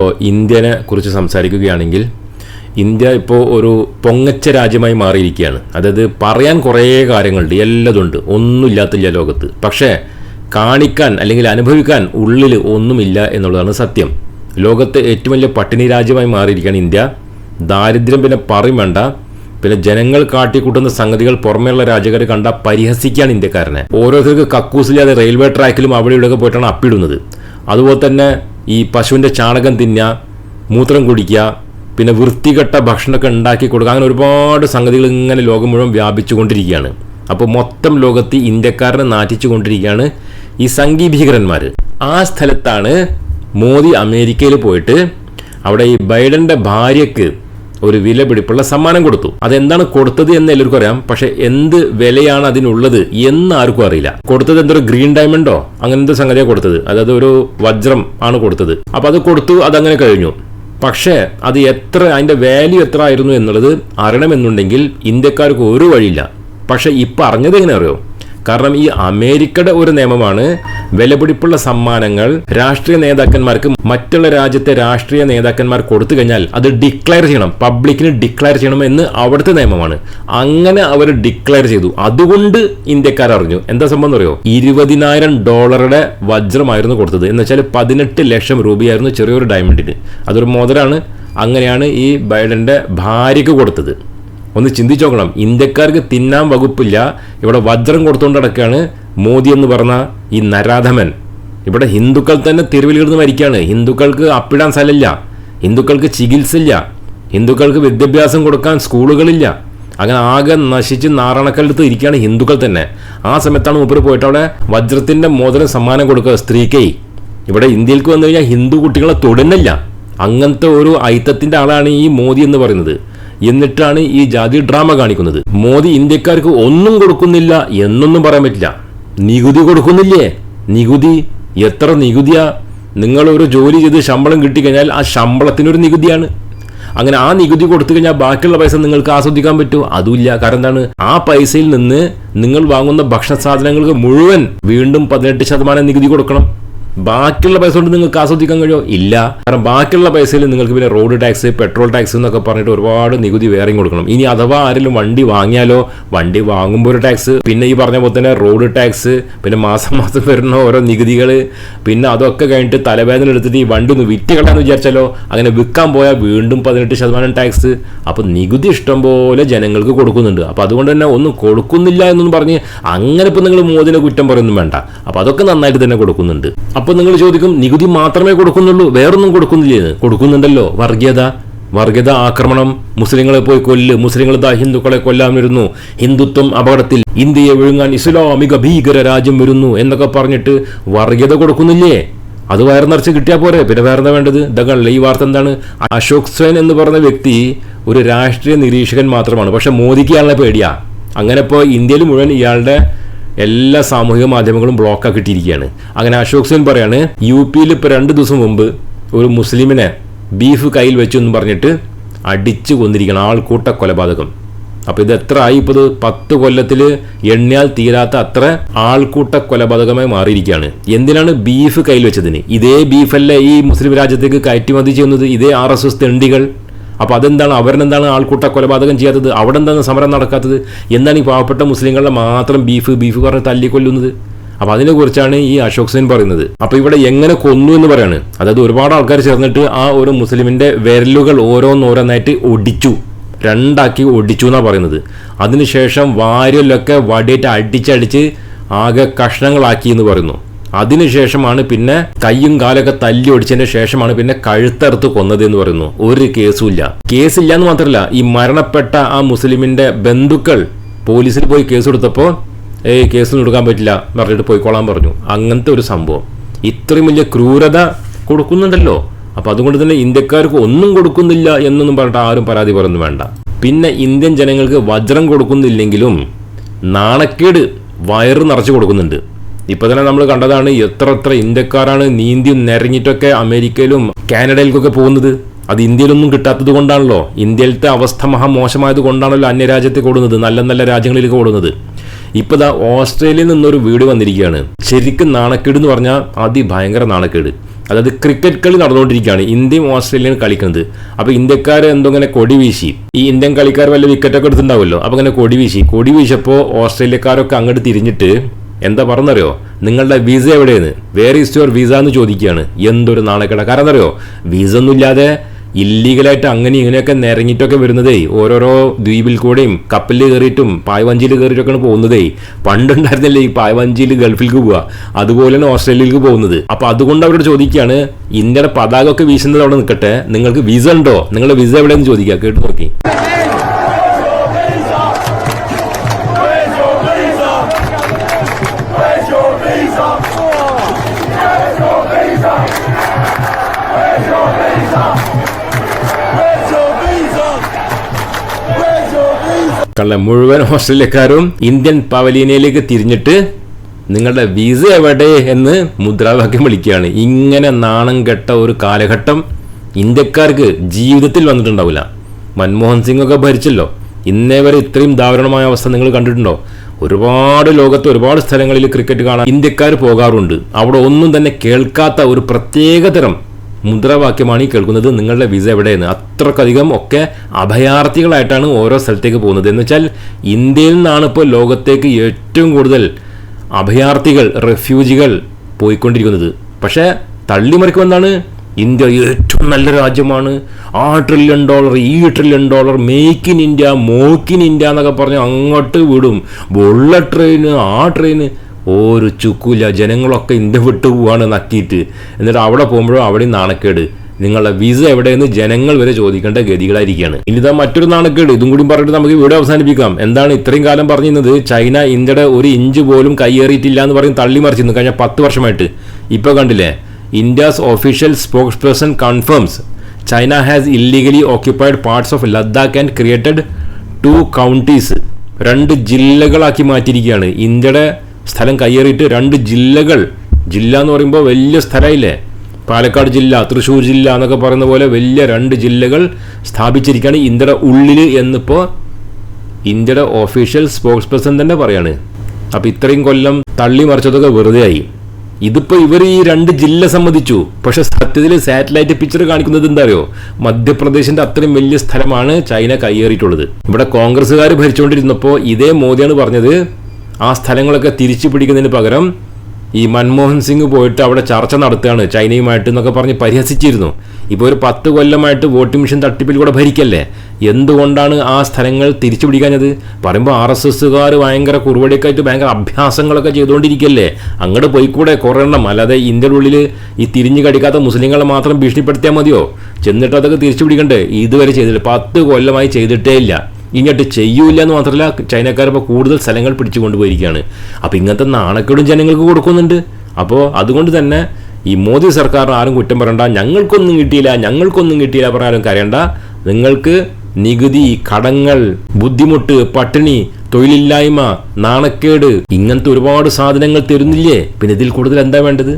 ഇപ്പോൾ ഇന്ത്യനെ കുറിച്ച് സംസാരിക്കുകയാണെങ്കിൽ ഇന്ത്യ ഇപ്പോൾ ഒരു പൊങ്ങച്ച രാജ്യമായി മാറിയിരിക്കുകയാണ്. അതായത് പറയാൻ കുറേ കാര്യങ്ങളുണ്ട്. എല്ലതുണ്ട്. ഒന്നുമില്ലാത്തില്ല ലോകത്ത്. പക്ഷേ കാണിക്കാൻ അല്ലെങ്കിൽ അനുഭവിക്കാൻ ഉള്ളിൽ ഒന്നുമില്ല എന്നുള്ളതാണ് സത്യം. ലോകത്തെ ഏറ്റവും വലിയ പട്ടിണി രാജ്യമായി മാറിയിരിക്കുകയാണ് ഇന്ത്യ. ദാരിദ്ര്യം പിന്നെ പറയും വേണ്ട. പിന്നെ ജനങ്ങൾ കാട്ടിക്കൂട്ടുന്ന സംഗതികൾ പുറമേയുള്ള രാജ്യക്കാർ കണ്ട പരിഹസിക്കുകയാണ് ഇന്ത്യക്കാരനെ. ഓരോരുത്തർക്ക് കക്കൂസില്ലാതെ റെയിൽവേ ട്രാക്കിലും അവിടെ ഇവിടെയൊക്കെ പോയിട്ടാണ് അപ്പിടുന്നത്. അതുപോലെ തന്നെ ഈ പശുവിന്റെ ചാണകം തിന്നുക മൂത്രം കുടിക്കുക പിന്നെ വൃത്തികെട്ട ഭക്ഷണമൊക്കെ ഉണ്ടാക്കി കൊടുക്കുക. അങ്ങനെ ഒരുപാട് സംഗതികൾ ഇങ്ങനെ ലോകം മുഴുവൻ വ്യാപിച്ചു കൊണ്ടിരിക്കുകയാണ് അപ്പോൾ മൊത്തം ലോകത്ത് ഇന്ത്യക്കാരനെ നാറ്റിച്ചു കൊണ്ടിരിക്കുകയാണ് ഈ സംഘീ ഭീകരന്മാർ ആ സ്ഥലത്താണ് മോദി അമേരിക്കയിൽ പോയിട്ട് അവിടെ ഈ ബൈഡന്റെ ഭാര്യയ്ക്ക് ഒരു വിലപിടിപ്പുള്ള സമ്മാനം കൊടുത്തു. അതെന്താണ് കൊടുത്തത് എന്ന് എല്ലാവർക്കും അറിയാം. പക്ഷെ എന്ത് വിലയാണ് അതിനുള്ളത് എന്ന് ആർക്കും അറിയില്ല. കൊടുത്തത് എന്തൊരു ഗ്രീൻ ഡയമണ്ടോ? അങ്ങനത്തെ സംഗതിയാണ് കൊടുത്തത്. അതായത് ഒരു വജ്രം ആണ് കൊടുത്തത്. അപ്പൊ അത് കൊടുത്തു അതങ്ങനെ കഴിഞ്ഞു. പക്ഷേ അത് എത്ര അതിന്റെ വാല്യൂ എത്ര ആയിരുന്നു എന്നുള്ളത് അറിയണമെന്നുണ്ടെങ്കിൽ ഇന്ത്യക്കാർക്ക് ഒരു വഴിയില്ല. പക്ഷേ ഇപ്പൊ അറിഞ്ഞത് എങ്ങനെ അറിയോ? കാരണം ഈ അമേരിക്കയുടെ ഒരു നിയമമാണ് വിലപിടിപ്പുള്ള സമ്മാനങ്ങൾ രാഷ്ട്രീയ നേതാക്കന്മാർക്ക് മറ്റുള്ള രാജ്യത്തെ രാഷ്ട്രീയ നേതാക്കന്മാർ കൊടുത്തു കഴിഞ്ഞാൽ അത് ഡിക്ലെയർ ചെയ്യണം പബ്ലിക്കിന് ഡിക്ലെയർ ചെയ്യണം എന്ന് അവിടുത്തെ നിയമമാണ്. അങ്ങനെ അവർ ഡിക്ലെയർ ചെയ്തു. അതുകൊണ്ട് ഇന്ത്യക്കാർ അറിഞ്ഞു. എന്താ സംഭവം അറിയോ ഇരുപതിനായിരം ഡോളറുടെ വജ്രമായിരുന്നു കൊടുത്തത്. എന്ന് വെച്ചാൽ പതിനെട്ട് ലക്ഷം രൂപയായിരുന്നു ചെറിയൊരു ഡയമണ്ടിന് അതൊരു മോതിരാണ് അങ്ങനെയാണ് ഈ ബൈഡന്റെ ഭാര്യയ്ക്ക് കൊടുത്തത്. ഒന്ന് ചിന്തിച്ചു നോക്കണം. ഇന്ത്യക്കാർക്ക് തിന്നാൻ വകുപ്പില്ല. ഇവിടെ വജ്രം കൊടുത്തുകൊണ്ട് നടക്കുകയാണ് മോദി എന്ന് പറഞ്ഞ ഈ നരാധമൻ. ഇവിടെ ഹിന്ദുക്കൾ തന്നെ തെരുവിൽ കിടന്ന് മരിക്കുകയാണ് ഹിന്ദുക്കൾക്ക് അപ്പിടാൻ സ്ഥലമില്ല. ഹിന്ദുക്കൾക്ക് ചികിത്സയില്ല. ഹിന്ദുക്കൾക്ക് വിദ്യാഭ്യാസം കൊടുക്കാൻ സ്കൂളുകളില്ല. അങ്ങനെ ആകെ നശിച്ച് നാരണക്കല്ലെടുത്ത് ഇരിക്കുകയാണ് ഹിന്ദുക്കൾ തന്നെ. ആ സമയത്താണ് മൂപ്പർ പോയിട്ട് അവിടെ വജ്രത്തിന്റെ മോതിരം സമ്മാനം കൊടുക്കുക സ്ത്രീക്കേ. ഇവിടെ ഇന്ത്യയിലേക്ക് വന്നു കഴിഞ്ഞാൽ ഹിന്ദു കുട്ടികളെ തൊടുന്നില്ല. അങ്ങനത്തെ ഒരു ഐത്തത്തിന്റെ ആളാണ് ഈ മോദി എന്ന് പറയുന്നത്. എന്നിട്ടാണ് ഈ ജാതി ഡ്രാമ കാണിക്കുന്നത്. മോദി ഇന്ത്യക്കാർക്ക് ഒന്നും കൊടുക്കുന്നില്ല എന്നൊന്നും പറയാൻ പറ്റില്ല. നികുതി കൊടുക്കുന്നില്ലേ? നികുതി? എത്ര നികുതിയാ? നിങ്ങൾ ഒരു ജോലി ചെയ്ത് ശമ്പളം കിട്ടിക്കഴിഞ്ഞാൽ ആ ശമ്പളത്തിനൊരു നികുതിയാണ്. അങ്ങനെ ആ നികുതി കൊടുത്തു കഴിഞ്ഞാൽ ബാക്കിയുള്ള പൈസ നിങ്ങൾക്ക് ആസ്വദിക്കാൻ പറ്റുമോ അതുമില്ല. കാരണം എന്താണ്? ആ പൈസയിൽ നിന്ന് നിങ്ങൾ വാങ്ങുന്ന ഭക്ഷണ സാധനങ്ങൾക്ക് മുഴുവൻ വീണ്ടും പതിനെട്ട് ശതമാനം നികുതി കൊടുക്കണം. ബാക്കിയുള്ള പൈസ കൊണ്ട് നിങ്ങൾക്ക് ആസ്വദിക്കാൻ കഴിയുമോ ഇല്ല. കാരണം ബാക്കിയുള്ള പൈസയിൽ നിങ്ങൾക്ക് പിന്നെ റോഡ് ടാക്സ് പെട്രോൾ ടാക്സ് എന്നൊക്കെ പറഞ്ഞിട്ട് ഒരുപാട് നികുതി വേറെയും കൊടുക്കണം. ഇനി അഥവാ ആരെങ്കിലും വണ്ടി വാങ്ങിയാലോ വണ്ടി വാങ്ങുമ്പോൾ ഒരു ടാക്സ് പിന്നെ ഈ പറഞ്ഞ പോലെ തന്നെ റോഡ് ടാക്സ് പിന്നെ മാസം മാസം വരുന്ന ഓരോ നികുതികൾ പിന്നെ അതൊക്കെ കഴിഞ്ഞിട്ട് തലവേദന എടുത്തിട്ട് ഈ വണ്ടി ഒന്ന് വിറ്റ് കളയാന്ന് വിചാരിച്ചാലോ അങ്ങനെ വിൽക്കാൻ പോയാൽ വീണ്ടും പതിനെട്ട് ശതമാനം ടാക്സ്. അപ്പോൾ നികുതി ഇഷ്ടം പോലെ ജനങ്ങൾക്ക് കൊടുക്കുന്നുണ്ട്. അപ്പോൾ അതുകൊണ്ട് തന്നെ ഒന്നും കൊടുക്കുന്നില്ല എന്നൊന്നും പറഞ്ഞ് അങ്ങനെ ഇപ്പം നിങ്ങൾ മോദിനെ കുറ്റം പറയൊന്നും വേണ്ട. അപ്പോൾ അതൊക്കെ നന്നായിട്ട് തന്നെ കൊടുക്കുന്നുണ്ട്. അപ്പോൾ നിങ്ങൾ ചോദിക്കും നികുതി മാത്രമേ കൊടുക്കുന്നുള്ളൂ വേറൊന്നും കൊടുക്കുന്നില്ലേ? കൊടുക്കുന്നുണ്ടല്ലോ. വർഗീയത. വർഗീയത ആക്രമണം. മുസ്ലിങ്ങളെ പോയി കൊല്ല്. മുസ്ലിങ്ങൾ ദാ ഹിന്ദുക്കളെ കൊല്ലാൻ വരുന്നു. ഹിന്ദുത്വം അപകടത്തിൽ ഇന്ത്യയെ വിഴുങ്ങാൻ ഇസ്ലാമിക ഭീകര രാജ്യം വരുന്നു എന്നൊക്കെ പറഞ്ഞിട്ട് വർഗീയത കൊടുക്കുന്നില്ലേ? അത് വയർ നിറച്ച് കിട്ടിയാൽ പോരെ. പിന്നെ വേറെ എന്താ വേണ്ടത് ഇതൊക്കെ ഈ വാർത്ത എന്താണ്? അശോക് സ്വൻ എന്ന് പറഞ്ഞ വ്യക്തി ഒരു രാഷ്ട്രീയ നിരീക്ഷകൻ മാത്രമാണ്. പക്ഷെ മോദിക്ക് ഇയാളെ പേടിയാ. അങ്ങനെ ഇപ്പോൾ ഇന്ത്യയിൽ മുഴുവൻ ഇയാളുടെ എല്ലാ സാമൂഹിക മാധ്യമങ്ങളും ബ്ലോക്ക് ആക്കിയിട്ടിരിക്കുകയാണ് അങ്ങനെ അശോക് സെൻ പറയാണ് യു പിയിൽ ഇപ്പോൾ രണ്ട് ദിവസം മുമ്പ് ഒരു മുസ്ലിമിനെ ബീഫ് കയ്യിൽ വെച്ചു എന്ന് പറഞ്ഞിട്ട് അടിച്ചു കൊന്നിരിക്കണം ആൾക്കൂട്ട കൊലപാതകം അപ്പോൾ ഇത് എത്ര ആയി? ഇപ്പോൾ പത്ത് കൊല്ലത്തിൽ എണ്ണിയാൽ തീരാത്ത അത്ര ആൾക്കൂട്ട കൊലപാതകമായി മാറിയിരിക്കുകയാണ്. എന്തിനാണ് ബീഫ് കയ്യിൽ വെച്ചതിന്? ഇതേ ബീഫല്ലേ ഈ മുസ്ലിം രാജ്യത്തേക്ക് കയറ്റുമതി ചെയ്യുന്നത് ഇതേ ആർ എസ് എസ് തെണ്ടികൾ? അപ്പോൾ അതെന്താണ്? അവരെന്താണ് ആൾക്കൂട്ട കൊലപാതകം ചെയ്യാത്തത്? അവിടെ എന്താണ് സമരം നടക്കാത്തത്? എന്താണ് ഈ പാവപ്പെട്ട മുസ്ലിങ്ങളുടെ മാത്രം ബീഫ് ബീഫ് പറഞ്ഞ് തല്ലിക്കൊല്ലുന്നത്? അപ്പോൾ അതിനെക്കുറിച്ചാണ് ഈ അശോക് സെൻ പറയുന്നത്. അപ്പോൾ ഇവിടെ എങ്ങനെ കൊന്നു എന്ന് പറയാണ്. അതായത് ഒരുപാട് ആൾക്കാർ ചേർന്നിട്ട് ആ ഒരു മുസ്ലിമിന്റെ വിരലുകൾ ഓരോന്നോരോന്നായിട്ട് ഒടിച്ചു. രണ്ടാക്കി ഒടിച്ചു എന്നാണ് പറയുന്നത്. അതിനുശേഷം വാരിലൊക്കെ വടിയിട്ട് അടിച്ചടിച്ച് ആകെ കഷ്ണങ്ങളാക്കി എന്ന് പറയുന്നു. അതിനുശേഷമാണ് പിന്നെ കയ്യും കാലൊക്കെ തല്ലി ഒടിച്ചതിന്റെ ശേഷമാണ് പിന്നെ കഴുത്തറുത്ത് കൊന്നത് എന്ന് പറയുന്നു. ഒരു കേസുമില്ല. കേസില്ല എന്ന് മാത്രമല്ല ഈ മരണപ്പെട്ട ആ മുസ്ലിമിന്റെ ബന്ധുക്കൾ പോലീസിൽ പോയി കേസ് കൊടുത്തപ്പോൾ ഏയ് കേസ് കൊടുക്കാൻ പറ്റില്ല പറഞ്ഞിട്ട് പോയിക്കോളാൻ പറഞ്ഞു. അങ്ങനത്തെ ഒരു സംഭവം. ഇത്രയും വലിയ ക്രൂരത കൊടുക്കുന്നുണ്ടല്ലോ. അപ്പൊ അതുകൊണ്ട് തന്നെ ഇന്ത്യക്കാർക്ക് ഒന്നും കൊടുക്കുന്നില്ല എന്നൊന്നും പറഞ്ഞിട്ട് ആരും പരാതി പറയുന്നു വേണ്ട. പിന്നെ ഇന്ത്യൻ ജനങ്ങൾക്ക് വജ്രം കൊടുക്കുന്നില്ലെങ്കിലും നാണക്കേട് വയറ് നിറച്ച് കൊടുക്കുന്നുണ്ട്. ഇപ്പൊ തന്നെ നമ്മൾ കണ്ടതാണ് എത്ര എത്ര ഇന്ത്യക്കാരാണ് നീന്തി നിരങ്ങിയിട്ടൊക്കെ അമേരിക്കയിലും കാനഡയിലേക്കൊക്കെ പോകുന്നത്. അത് ഇന്ത്യയിലൊന്നും കിട്ടാത്തത് കൊണ്ടാണല്ലോ. ഇന്ത്യയിലത്തെ അവസ്ഥ മഹാമോശമായത് കൊണ്ടാണല്ലോ അന്യരാജ്യത്തേക്ക് ഓടുന്നത് നല്ല നല്ല രാജ്യങ്ങളിലേക്ക് ഓടുന്നത്. ഇപ്പോൾ ദാ ഓസ്ട്രേലിയയിൽ നിന്നൊരു വീട് വന്നിരിക്കുകയാണ്. ശരിക്കും നാണക്കേട് എന്ന് പറഞ്ഞാൽ അതിഭയങ്കര നാണക്കേട്. അതായത് ക്രിക്കറ്റ് കളി നടന്നുകൊണ്ടിരിക്കുകയാണ്. ഇന്ത്യയും ഓസ്ട്രേലിയയും കളിക്കുന്നത്. അപ്പോൾ ഇന്ത്യക്കാർ എന്തോ ഇങ്ങനെ കൊടി വീശി. ഈ ഇന്ത്യൻ കളിക്കാർ വല്ല വിക്കറ്റൊക്കെ എടുത്തിട്ടുണ്ടാവുമല്ലോ. അപ്പോൾ ഇങ്ങനെ കൊടി വീശി. കൊടി വീശപ്പോൾ ഓസ്ട്രേലിയക്കാരൊക്കെ അങ്ങോട്ട് തിരിഞ്ഞിട്ട് എന്താ പറഞ്ഞറിയോ? നിങ്ങളുടെ വിസ എവിടെയെന്ന്? വേർ ഈസ് യുവർ വിസ എന്ന് ചോദിക്കുകയാണ്. എന്തൊരു നാണക്കേട കാരണം എന്നറിയോ വിസ ഒന്നും ഇല്ലാതെ ഇല്ലീഗലായിട്ട് അങ്ങനെ ഇങ്ങനെയൊക്കെ നിരങ്ങിയിട്ടൊക്കെ വരുന്നതേ ഓരോരോ ദ്വീപിൽ കൂടെയും കപ്പലിൽ കയറിയിട്ടും പായ്വഞ്ചിയിൽ കയറിയിട്ടൊക്കെയാണ് പോകുന്നതേ. പണ്ടുണ്ടായിരുന്നില്ലേ ഈ പായ്വഞ്ചിയിൽ ഗൾഫിലേക്ക് പോവുക? അതുപോലെയാണ് ഓസ്ട്രേലിയയിലേക്ക് പോകുന്നത്. അപ്പോൾ അതുകൊണ്ട് അവരോട് ചോദിക്കുകയാണ് ഇന്ത്യയുടെ പതാക ഒക്കെ വീശുന്നത് അവിടെ നിൽക്കട്ടെ. നിങ്ങൾക്ക് വിസ ഉണ്ടോ? നിങ്ങളുടെ വിസ എവിടെയെന്ന് ചോദിക്കുക. കേട്ട് നോക്കി. കള്ള മുഴുവൻ ഓസ്ട്രേലിയക്കാരും ഇന്ത്യൻ പവലീനയിലേക്ക് തിരിഞ്ഞിട്ട് നിങ്ങളുടെ വിസ എവിടെ എന്ന് മുദ്രാവാക്യം വിളിക്കുകയാണ്. ഇങ്ങനെ നാണം കെട്ട ഒരു കാലഘട്ടം ഇന്ത്യക്കാർക്ക് ജീവിതത്തിൽ വന്നിട്ടുണ്ടാവില്ല. മൻമോഹൻ സിംഗ് ഒക്കെ ഭരിച്ചല്ലോ. ഇന്നേ വരെ ഇത്രയും ദാരുണമായ അവസ്ഥ നിങ്ങൾ കണ്ടിട്ടുണ്ടോ? ഒരുപാട് ലോകത്ത് ഒരുപാട് സ്ഥലങ്ങളിൽ ക്രിക്കറ്റ് കാണാൻ ഇന്ത്യക്കാർ പോകാറുണ്ട്. അവിടെ ഒന്നും തന്നെ കേൾക്കാത്ത ഒരു പ്രത്യേകതരം മുദ്രാവാക്യമാണ് ഈ കേൾക്കുന്നത്. നിങ്ങളുടെ വിസ എവിടെയെന്ന്. അത്രക്കധികം ഒക്കെ അഭയാർത്ഥികളായിട്ടാണ് ഓരോ സ്ഥലത്തേക്ക് പോകുന്നത്. എന്ന് വെച്ചാൽ ഇന്ത്യയിൽ നിന്നാണ് ഇപ്പോൾ ലോകത്തേക്ക് ഏറ്റവും കൂടുതൽ അഭയാർത്ഥികൾ റെഫ്യൂജികൾ പോയിക്കൊണ്ടിരിക്കുന്നത്. പക്ഷേ തള്ളിമറിക്കുമെന്നാണ് ഇന്ത്യ ഏറ്റവും നല്ല രാജ്യമാണ്. ആ ട്രില്യൺ ഡോളർ ഈ trillion dollar make in India mock in India എന്നൊക്കെ പറഞ്ഞ് അങ്ങോട്ട് വിടും. ബുള്ളറ്റ് ട്രെയിന് ആ ട്രെയിന് ഒരു ചുക്കൂല ജനങ്ങളൊക്കെ ഇന്ത്യ വിട്ടു പോവാണ് നക്കിയിട്ട്. എന്നിട്ട് അവിടെ പോകുമ്പോഴും അവിടെയും നാണക്കേട്. നിങ്ങളുടെ വിസ എവിടെയെന്ന് ജനങ്ങൾ വരെ ചോദിക്കേണ്ട ഗതികളായിരിക്കുകയാണ് ഇനി ഇതാ മറ്റൊരു നാണക്കേട്. ഇതും കൂടി പറഞ്ഞിട്ട് നമുക്ക് ഇവിടെ അവസാനിപ്പിക്കാം. എന്താണ് ഇത്രയും കാലം പറഞ്ഞിരുന്നത്? ചൈന ഇന്ത്യയുടെ ഒരു ഇഞ്ച് പോലും കയ്യേറിയിട്ടില്ല എന്ന് പറഞ്ഞ് തള്ളി മറിച്ചിരുന്നു കഴിഞ്ഞ പത്ത് വർഷമായിട്ട്. ഇപ്പോൾ കണ്ടില്ലേ? India's official spokesperson confirms China has illegally occupied parts of Ladakh and created two counties രണ്ട് ജില്ലകളാക്കി മാറ്റിയിരിക്കുകയാണ്. ഇന്ത്യയുടെ സ്ഥലം കയ്യേറിയിട്ട് രണ്ട് ജില്ലകൾ. ജില്ല എന്ന് പറയുമ്പോൾ വലിയ സ്ഥലമില്ലേ പാലക്കാട് ജില്ല തൃശ്ശൂർ ജില്ല എന്നൊക്കെ പറയുന്ന പോലെ വലിയ രണ്ട് ജില്ലകൾ സ്ഥാപിച്ചിരിക്കുകയാണ് ഇന്ത്യയുടെ ഉള്ളിൽ എന്നിപ്പോൾ ഇന്ത്യയുടെ ഒഫീഷ്യൽ സ്പോക്സ് പേഴ്സൺ തന്നെ പറയാണ്. അപ്പോൾ ഇത്രയും കൊല്ലം തള്ളി മറിച്ചതൊക്കെ വെറുതെ ആയി ഇതിപ്പോൾ ഇവർ ഈ രണ്ട് ജില്ല സമ്മതിച്ചു പക്ഷേ സത്യത്തിൽ സാറ്റലൈറ്റ് പിക്ചർ കാണിക്കുന്നത് എന്താ അറിയോ മധ്യപ്രദേശിന്റെ അത്രയും വലിയ സ്ഥലമാണ് ചൈന കയ്യേറിയിട്ടുള്ളത്. ഇവിടെ കോൺഗ്രസ്സുകാർ ഭരിച്ചുകൊണ്ടിരുന്നപ്പോൾ ഇതേ മോദിയാണ് പറഞ്ഞത് ആ സ്ഥലങ്ങളൊക്കെ തിരിച്ചു പിടിക്കുന്നതിന് പകരം ഈ മൻമോഹൻ സിംഗ് പോയിട്ട് അവിടെ ചർച്ച നടത്തുകയാണ് ചൈനയുമായിട്ട് എന്നൊക്കെ പറഞ്ഞ് പരിഹസിച്ചിരുന്നു. ഇപ്പോൾ ഒരു പത്ത് കൊല്ലമായിട്ട് വോട്ടിംഗ് മെഷീൻ തട്ടിപ്പിൽ കൂടെ ഭരിക്കല്ലേ? എന്തുകൊണ്ടാണ് ആ സ്ഥലങ്ങൾ തിരിച്ചു പിടിക്കാഞ്ഞത്? പറയുമ്പോൾ ആർ എസ് എസ്സുകാർ ഭയങ്കര കുറുവടിയൊക്കെ ഭയങ്കര അഭ്യാസങ്ങളൊക്കെ ചെയ്തുകൊണ്ടിരിക്കല്ലേ? അങ്ങോട്ട് പോയിക്കൂടെ കുറേ എണ്ണം അല്ലാതെ ഇന്ത്യയുടെ ഉള്ളിൽ ഈ തിരിഞ്ഞു കടിക്കാത്ത മുസ്ലിങ്ങളെ മാത്രം ഭീഷണിപ്പെടുത്തിയാൽ മതിയോ? ചെന്നിട്ട് അതൊക്കെ തിരിച്ചു പിടിക്കണ്ടേ? ഇതുവരെ ചെയ്തില്ല പത്ത് കൊല്ലമായി ചെയ്തിട്ടേ ഇല്ല. ഇങ്ങോട്ട് ചെയ്യൂല എന്ന് മാത്രമല്ല ചൈനക്കാരിപ്പോൾ കൂടുതൽ സ്ഥലങ്ങൾ പിടിച്ചു കൊണ്ടുപോയിരിക്കുകയാണ് അപ്പോൾ ഇങ്ങനത്തെ നാണക്കേടും ജനങ്ങൾക്ക് കൊടുക്കുന്നുണ്ട്. അപ്പോൾ അതുകൊണ്ട് തന്നെ ഈ മോദി സർക്കാരിന് ആരും കുറ്റം പറയണ്ട. ഞങ്ങൾക്കൊന്നും കിട്ടിയില്ല ഞങ്ങൾക്കൊന്നും കിട്ടിയില്ല പറഞ്ഞാലും കരയണ്ട. നിങ്ങൾക്ക് നികുതി കടങ്ങൾ ബുദ്ധിമുട്ട് പട്ടിണി തൊഴിലില്ലായ്മ നാണക്കേട് ഇങ്ങനത്തെ ഒരുപാട് സാധനങ്ങൾ തരുന്നില്ലേ? പിന്നെ ഇതിൽ കൂടുതൽ എന്താ വേണ്ടത്?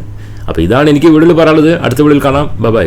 അപ്പോൾ ഇതാണ് എനിക്ക് വീട്ടിൽ പറയാനുള്ളത്. അടുത്ത വീട്ടിൽ കാണാം. ബൈ